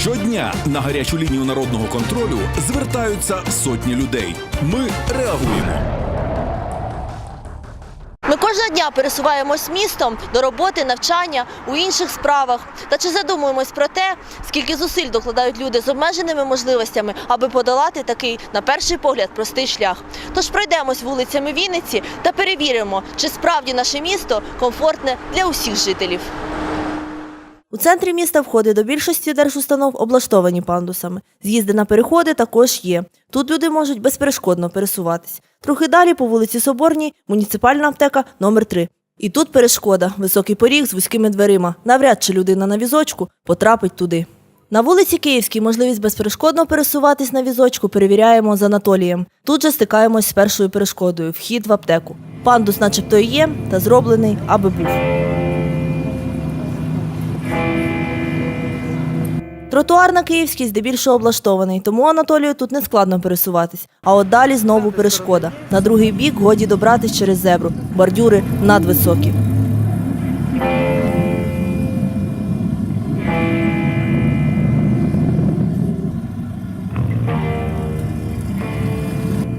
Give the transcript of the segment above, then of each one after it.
Щодня на гарячу лінію народного контролю звертаються сотні людей. Ми реагуємо. Ми кожного дня пересуваємось містом до роботи, навчання у інших справах. Та чи задумуємось про те, скільки зусиль докладають люди з обмеженими можливостями, аби подолати такий, на перший погляд, простий шлях? Тож пройдемось вулицями Вінниці та перевіримо, чи справді наше місто комфортне для усіх жителів. У центрі міста входи до більшості держустанов облаштовані пандусами. З'їзди на переходи також є. Тут люди можуть безперешкодно пересуватись. Трохи далі по вулиці Соборній муніципальна аптека номер 3 І тут перешкода високий поріг з вузькими дверима. Навряд чи людина на візочку потрапить туди. На вулиці Київській можливість безперешкодно пересуватись на візочку перевіряємо з Анатолієм. Тут же стикаємось з першою перешкодою вхід в аптеку. Пандус, начебто, є, та зроблений, аби був. Тротуар на Київській здебільшого облаштований, тому Анатолію тут не складно пересуватись. А от далі знову перешкода. На другий бік годі добратись через зебру. Бордюри надвисокі.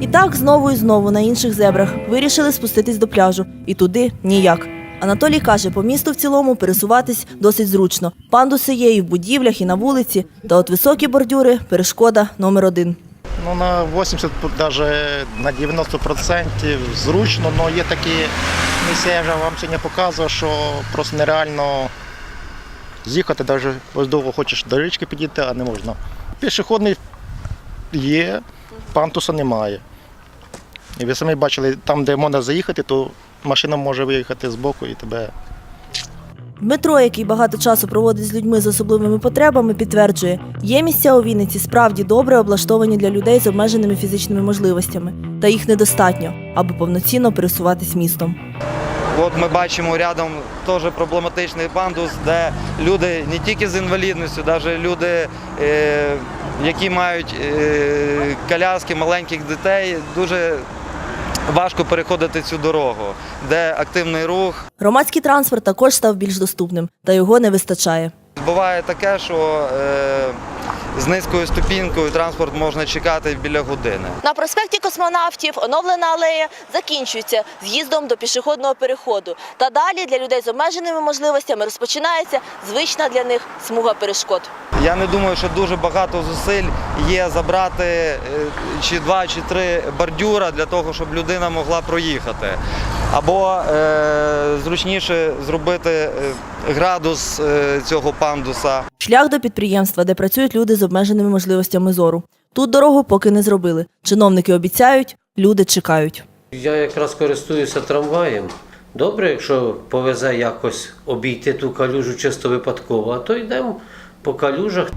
І так знову і знову на інших зебрах вирішили спуститись до пляжу. І туди ніяк. Анатолій каже, по місту в цілому пересуватись досить зручно. Пандуси є і в будівлях, і на вулиці. Та от високі бордюри перешкода номер один. Ну, на 80, даже на 90% зручно, але є такі місця, я вже вам сьогодні показував, що просто нереально з'їхати, навіть ось довго хочеш до річки підійти, а не можна. Пішохідний є, пантуса немає. І ви самі бачили, там, де можна заїхати, то машина може виїхати з боку і тебе Дмитро, який багато часу проводить з людьми з особливими потребами, підтверджує, є місця у Вінниці справді добре облаштовані для людей з обмеженими фізичними можливостями, та їх недостатньо, аби повноцінно пересуватись містом. От ми бачимо рядом теж проблематичний пандус, де люди не тільки з інвалідністю, навіть люди, е, які мають е, коляски маленьких дітей, дуже важко переходити цю дорогу, де активний рух. Громадський транспорт також став більш доступним, та його не вистачає. Буває таке, що е, з низькою ступінкою транспорт можна чекати біля години. На проспекті космонавтів оновлена алея закінчується з'їздом до пішохідного переходу. Та далі для людей з обмеженими можливостями розпочинається звична для них смуга перешкод. Я не думаю, що дуже багато зусиль є забрати е, чи два, чи три бордюра для того, щоб людина могла проїхати. Або е, зручніше зробити е, градус е, цього пандуса. Шлях до підприємства, де працюють люди з обмеженими можливостями зору. Тут дорогу поки не зробили. Чиновники обіцяють, люди чекають. Я якраз користуюся трамваєм. Добре, якщо повезе якось обійти ту калюжу чисто випадково, а то йдемо по калюжах.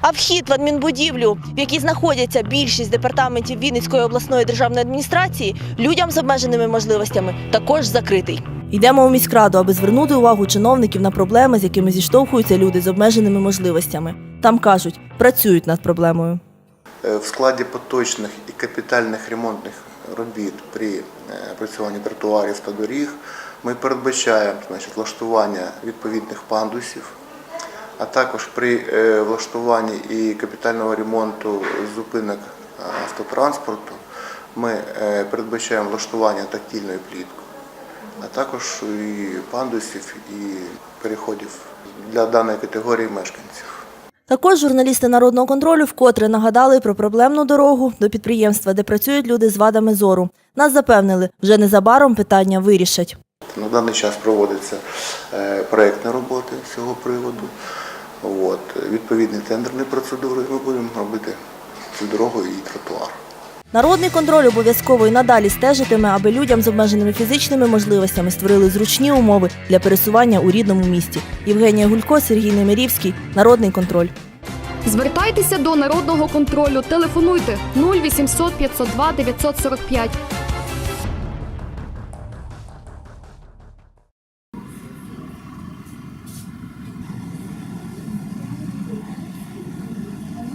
А вхід в адмінбудівлю, в якій знаходяться більшість департаментів Вінницької обласної державної адміністрації, людям з обмеженими можливостями також закритий. Йдемо у міськраду, аби звернути увагу чиновників на проблеми, з якими зіштовхуються люди з обмеженими можливостями. Там кажуть, працюють над проблемою. Е, В складі поточних і капітальних ремонтних робіт при е, опрацюванні тротуарів та доріг ми передбачаємо значить, влаштування відповідних пандусів, а також при е, влаштуванні і капітального ремонту зупинок е, автотранспорту ми передбачаємо влаштування тактильної плітки, а також і пандусів і переходів для даної категорії мешканців. Також журналісти народного контролю вкотре нагадали про проблемну дорогу до підприємства, де працюють люди з вадами зору. Нас запевнили, вже незабаром питання вирішать. На даний час проводиться е, проєктні роботи з цього приводу. От, відповідні тендерні процедури. Ми будемо робити цю дорогу і тротуар. Народний контроль обов'язково і надалі стежитиме, аби людям з обмеженими фізичними можливостями створили зручні умови для пересування у рідному місті. Євгенія Гулько, Сергій Немирівський. Народний контроль. Звертайтеся до народного контролю. Телефонуйте 0800 502 945.